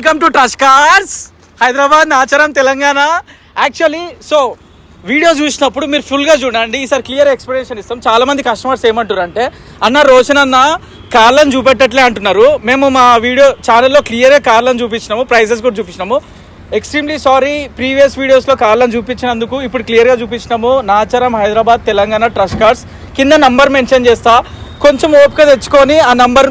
Welcome to trust cars Hyderabad Nacharam Telangana. Actually so video చూసినప్పుడు మీరు ఫుల్గా చూడండి. ఈసారి క్లియర్ ఎక్స్ప్లెనేషన్ ఇస్తాం. చాలామంది కస్టమర్స్ ఏమంటారు అంటే అన్న రోషన్ అన్న కార్లను చూపెట్టట్లే అంటున్నారు. మేము మా వీడియో ఛానల్లో క్లియర్గా కార్లను చూపించినాము ప్రైజెస్ కూడా చూపించినాము. ఎక్స్ట్రీమ్లీ సారీ ప్రీవియస్ వీడియోస్లో కార్లను చూపించినందుకు ఇప్పుడు క్లియర్గా చూపించినాము. నాచారం హైదరాబాద్ తెలంగాణ ట్రస్ట్ కార్డ్స్ కింద నంబర్ మెన్షన్ చేస్తా. కొంచెం ఓపిక తెచ్చుకొని ఆ నంబర్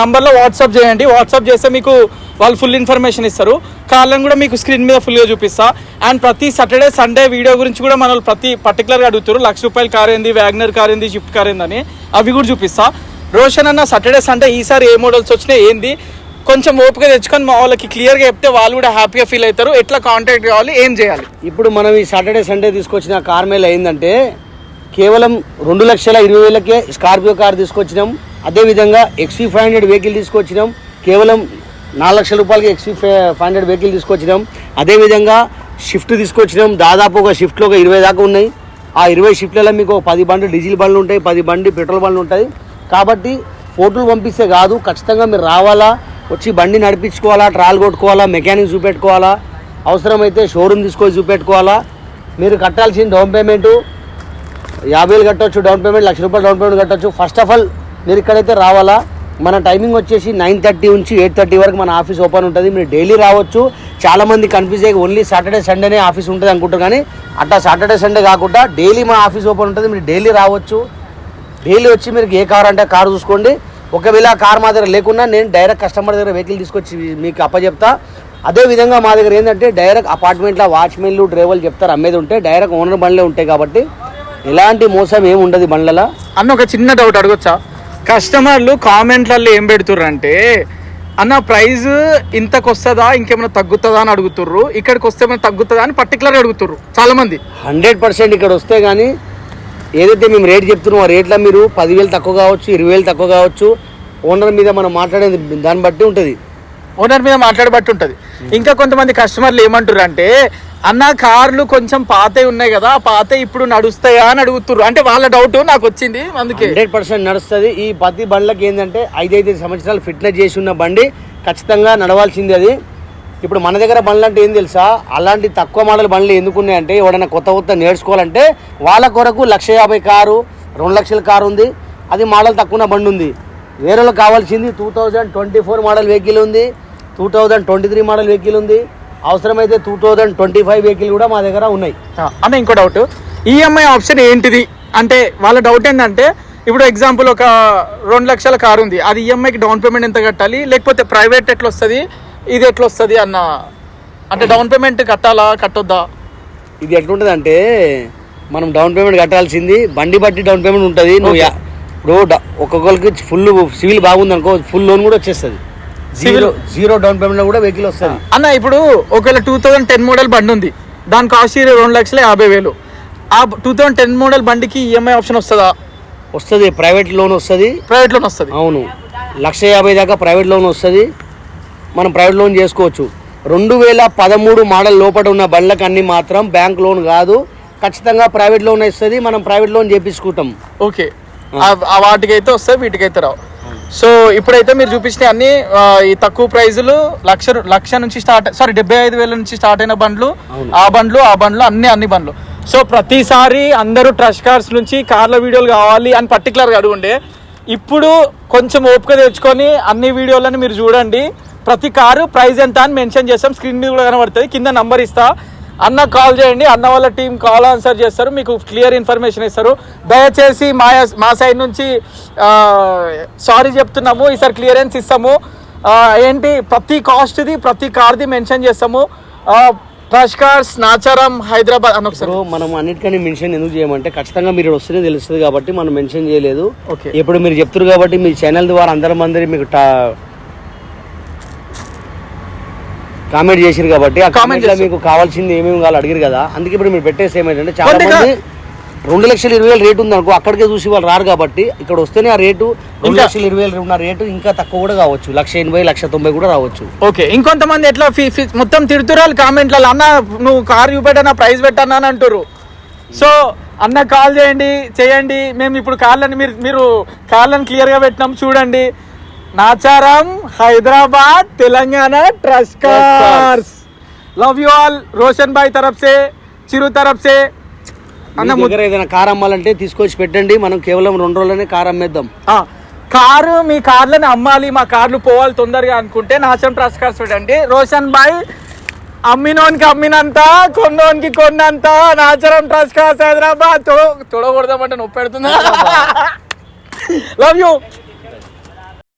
నంబర్లో వాట్సాప్ చేయండి. వాట్సాప్ చేస్తే మీకు వాళ్ళు ఫుల్ ఇన్ఫర్మేషన్ ఇస్తారు. కాలం కూడా మీకు స్క్రీన్ మీద ఫుల్గా చూపిస్తా. అండ్ ప్రతి సాటర్డే సండే వీడియో గురించి కూడా మన ప్రతి పర్టికులర్గా అడుగుతారు. లక్ష రూపాయలు కార్ ఏంది వ్యాగ్నర్ కార్ ఏంది షిఫ్ట్ కార్ ఏందని అవి కూడా చూపిస్తా. రోషన్ అన్న సాటర్డే సండే ఈసారి ఏ మోడల్స్ వచ్చినాయి ఏంది? కొంచెం ఓపిక తెచ్చుకొని మా వాళ్ళకి క్లియర్గా చెప్తే వాళ్ళు కూడా హ్యాపీగా ఫీల్ అవుతారు. ఎట్లా కాంటాక్ట్ కావాలి ఏం చేయాలి? ఇప్పుడు మనం ఈ సాటర్డే సండే తీసుకొచ్చిన కార్ మేళ ఏంటంటే కేవలం రెండు లక్షల ఇరవై వేలకే స్కార్పియో కార్ తీసుకొచ్చినాం. అదేవిధంగా ఎక్స్వీ ఫైవ్ హండ్రెడ్ వెహికల్ తీసుకొచ్చినాం. కేవలం నాలుగు లక్షల రూపాయలకి ఎక్స్వీ ఫైవ్ హండ్రెడ్ వెహికల్ తీసుకొచ్చినాం. అదేవిధంగా షిఫ్ట్ తీసుకొచ్చినాం. దాదాపు ఒక షిఫ్ట్లో ఒక ఇరవై దాకా ఉన్నాయి. ఆ ఇరవై షిఫ్ట్లలో మీకు ఒక పది బండ్లు డీజిల్ బండ్లు ఉంటాయి పది బండి పెట్రోల్ బండ్లు ఉంటాయి. కాబట్టి ఫోటోలు పంపిస్తే కాదు ఖచ్చితంగా మీరు రావాలా వచ్చి బండి నడిపించుకోవాలా ట్రాల్ కొట్టుకోవాలా మెకానిక్ చూపెట్టుకోవాలా అవసరమైతే షోరూమ్ తీసుకొని చూపెట్టుకోవాలా. మీరు కట్టాల్సిన డౌన్ పేమెంటు యాభై వేలు కట్టొచ్చు డౌన్ పేమెంట్ లక్ష రూపాయలు డౌన్ పేమెంట్ కట్టొచ్చు. ఫస్ట్ ఆఫ్ ఆల్ మీరు ఇక్కడైతే రావాలా? మన టైమింగ్ వచ్చేసి నైన్ థర్టీ నుంచి ఎయిట్ థర్టీ వరకు మన ఆఫీస్ ఓపెన్ ఉంటుంది. మీరు డైలీ రావచ్చు. చాలామంది కన్ఫ్యూజ్ అయ్యి ఓన్లీ సాటర్డే సండేనే ఆఫీస్ ఉంటుంది అనుకుంటారు కానీ అట్లా సాటర్డే సండే కాకుండా డైలీ మన ఆఫీస్ ఓపెన్ ఉంటుంది. మీరు డైలీ రావచ్చు. డైలీ వచ్చి మీరు ఏ కార్ అంటే కార్ చూసుకోండి. ఒకవేళ కార్ మా దగ్గర లేకున్నా నేను డైరెక్ట్ కస్టమర్ దగ్గర వెహికల్ తీసుకొచ్చి మీకు అప్పచెప్తా అదే విధంగా మా దగ్గర ఏంటంటే డైరెక్ట్ అపార్ట్మెంట్లో వాచ్మెన్లు డ్రైవర్లు చెప్తారు. అమ్మేది ఉంటే డైరెక్ట్ ఓనర్ బండ్లే ఉంటాయి కాబట్టి ఎలాంటి మోసం ఏమి ఉండదు బండ్లలో? అన్న ఒక చిన్న డౌట్ అడగొచ్చా? కస్టమర్లు కామెంట్లలో ఏం పెడుతుర్రు అంటే అన్న ప్రైస్ ఇంతకు వస్తుందా ఇంకేమైనా తగ్గుతుందా? అని అడుగుతుర్రు. ఇక్కడికి వస్తే ఏమైనా తగ్గుతుందా అని పర్టికులర్గా అడుగుతుర్రు. చాలా మంది. హండ్రెడ్ పర్సెంట్ ఇక్కడ వస్తే కానీ ఏదైతే మేము రేట్ చెప్తున్నామో ఆ రేట్లో మీరు పదివేలు తక్కువ కావచ్చు ఇరవై వేలు తక్కువ కావచ్చు ఓనర్ మీద మనం మాట్లాడేది దాన్ని బట్టి ఉంటుంది. ఓనర్ మీద మాట్లాడబట్టి ఉంటుంది. ఇంకా కొంతమంది కస్టమర్లు ఏమంటారు అంటే అన్న కార్లు కొంచెం పాతే ఉన్నాయి కదా పాత పాతే ఇప్పుడు నడుస్తాయా అని అడుగుతుర్రు. అంటే వాళ్ళ డౌట్ నాకు వచ్చింది అందుకే. హండ్రెడ్ పర్సెంట్ నడుస్తుంది. ఈ ప్రతి బండ్లకి ఏంటంటే ఐదైదు సంవత్సరాలు ఫిట్నెస్ చేసి ఉన్న బండి ఖచ్చితంగా నడవాల్సింది అది. ఇప్పుడు మన దగ్గర బండ్లు అంటే ఏం తెలుసా? అలాంటి తక్కువ మోడల్ బండ్లు ఎందుకున్నాయంటే ఎవడైనా కొత్త కొత్త నేర్చుకోవాలంటే వాళ్ళ కొరకు లక్ష యాభై కారు రెండు లక్షల కారు ఉంది. అది మోడల్ తక్కువ బండి ఉంది. వేరే వాళ్ళకి కావాల్సింది two thousand twenty four model vehicle ఉంది. Two thousand twenty three model vehicle ఉంది. అవసరమైతే two thousand twenty five vehicle కూడా మా దగ్గర ఉన్నాయి. అన్న ఇంకో డౌట్ ఈఎంఐ ఆప్షన్ ఏంటిది? అంటే వాళ్ళ డౌట్ ఏంటంటే ఇప్పుడు ఎగ్జాంపుల్ ఒక రెండు లక్షల కారు ఉంది. అది ఈఎంఐకి డౌన్ పేమెంట్ ఎంత కట్టాలి? లేకపోతే ప్రైవేట్ ఎట్లా వస్తుంది? ఇది ఎట్లా వస్తుంది అన్న? అంటే డౌన్ పేమెంట్ కట్టాలా? కట్టొద్దా? ఇది ఎట్లుంటుంది అంటే మనం డౌన్ పేమెంట్ కట్టాల్సింది బండి బట్టి డౌన్ పేమెంట్ ఉంటుంది. నువ్వు ఇప్పుడు ఒక్కొక్కరికి ఫుల్ సివిల్ బాగుంది అనుకో ఫుల్ లోన్ కూడా వచ్చేస్తుంది. జీరో జీరో డౌన్ పేమెంట్ కూడా వెహికల్ వస్తుంది. అన్న ఇప్పుడు ఒకవేళ టూ థౌజండ్ టెన్ మోడల్ బండి ఉంది దాని కాస్ట్ రెండు లక్షల యాభై వేలు. ఆ టూ థౌజండ్ టెన్ మోడల్ బండికి ఈఎంఐ ఆప్షన్ వస్తుందా? వస్తుంది ప్రైవేట్ లోన్ వస్తుంది. ప్రైవేట్ లోన్ వస్తుంది. అవును. లక్ష యాభై దాకా ప్రైవేట్ లోన్ వస్తుంది. మనం ప్రైవేట్ లోన్ చేసుకోవచ్చు. రెండు వేల పదమూడు మోడల్ లోపల ఉన్న బండ్లకు అన్ని మాత్రం బ్యాంక్ లోన్ కాదు. ఖచ్చితంగా ప్రైవేట్ లోన్ ఇస్తుంది మనం ప్రైవేట్ లోన్ చేపించుకుంటాం. ఓకే. ఆ. వాటికి అయితే వస్తాయి వీటికి అయితే రావు. సో ఇప్పుడైతే మీరు చూపించిన అన్ని ఈ తక్కువ ప్రైజులు లక్ష లక్ష నుంచి స్టార్ట్ సారీ డెబ్బై ఐదు వేల నుంచి స్టార్ట్ అయిన బండ్లు. ఆ బండ్లు ఆ బండ్లు అన్ని అన్ని బండ్లు. సో ప్రతిసారి అందరూ ట్రష్ కార్స్ నుంచి కార్ల వీడియోలు కావాలి అని పర్టికులర్గా అడుగుండే. ఇప్పుడు కొంచెం ఓపిక తెచ్చుకొని అన్ని వీడియోలను మీరు చూడండి. ప్రతి కారు ప్రైస్ ఎంత అని మెన్షన్ చేస్తాం. స్క్రీన్ మీద కూడా కనబడుతుంది. కింద నంబర్ ఇస్తా. అన్న కాల్ చేయండి అన్న వాళ్ళ టీం కాల్ ఆన్సర్ చేస్తారు మీకు క్లియర్ ఇన్ఫర్మేషన్ ఇస్తారు. దయచేసి మా మా సైడ్ నుంచి సారీ చెప్తున్నాము ఈసారి క్లియరెన్స్ ఇస్తాము. ఏంటి ప్రతి కాస్ట్ది ప్రతి కార్ది మెన్షన్ చేస్తాము. ట్రష్ కార్స్ నాచారం హైదరాబాద్ అని ఒకసారి. మనం అన్నిటికని మెన్షన్ ఎందుకు చేయమంటే ఖచ్చితంగా మీరు వస్తేనే తెలుస్తుంది కాబట్టి మనం మెన్షన్ చేయలేదు. ఓకే. ఇప్పుడు మీరు చెప్తారు కాబట్టి మీ ఛానల్ ద్వారా అందరం అందరి మీకు కామెంట్ చేసిరు కాబట్టి ఆ కామెంట్. మీకు కావాల్సింది ఏమేమి కావాలి అడిగారు కదా. అందుకే ఇప్పుడు మీరు పెట్టేసి ఏమైందంటే చాలా మంది రెండు లక్షల ఇరవై వేలు రేటు ఉంది అనుకో అక్కడికే చూసి వాళ్ళు రారు కాబట్టి ఇక్కడ వస్తేనే ఆ రేటు రెండు లక్షల ఇరవై వేలు ఉన్న రేటు ఇంకా తక్కువ కూడా కావచ్చు. లక్ష ఎనభై లక్ష తొంభై కూడా రావచ్చు. ఓకే ఇంకొంతమంది ఎట్లా మొత్తం తిడుతురాలు కామెంట్లలో అన్న నువ్వు కార్ చూపెట్టనా ప్రైస్ పెట్టన్నా అని అంటారు సో అన్న కాల్ చేయండి చేయండి. మేము ఇప్పుడు కార్లను మీరు మీరు కార్లను క్లియర్గా పెట్టినాం చూడండి. Nacharam Hyderabad Telangana cars. Love you all Roshan భాయ్ తరఫ్ సే చిరు తరఫ్ సే మీ అన్న ము- దగ్గర ఏదైనా కార్ అమ్మాలంటే తీసుకొచ్చి పెట్టండి. మనం కేవలం రెండు రోజులనే కార్ అమ్మేద్దాం. ఆ, కారు మీ కార్లని అమ్మాలి మా కార్లు పోవాలి తొందరగా అనుకుంటే నాచరం ట్రస్ట్ కార్స్ చూడండి. రోషన్ భాయ్ అమ్మినోనికి అమ్మినంత కొన్నోనికి కొన్నంత నాచరం ట్రస్ట్ కార్స్ హైదరాబాద్. తొడ తొడగొడదామంటే నొప్పి పెడుతుందా లవ్ యూ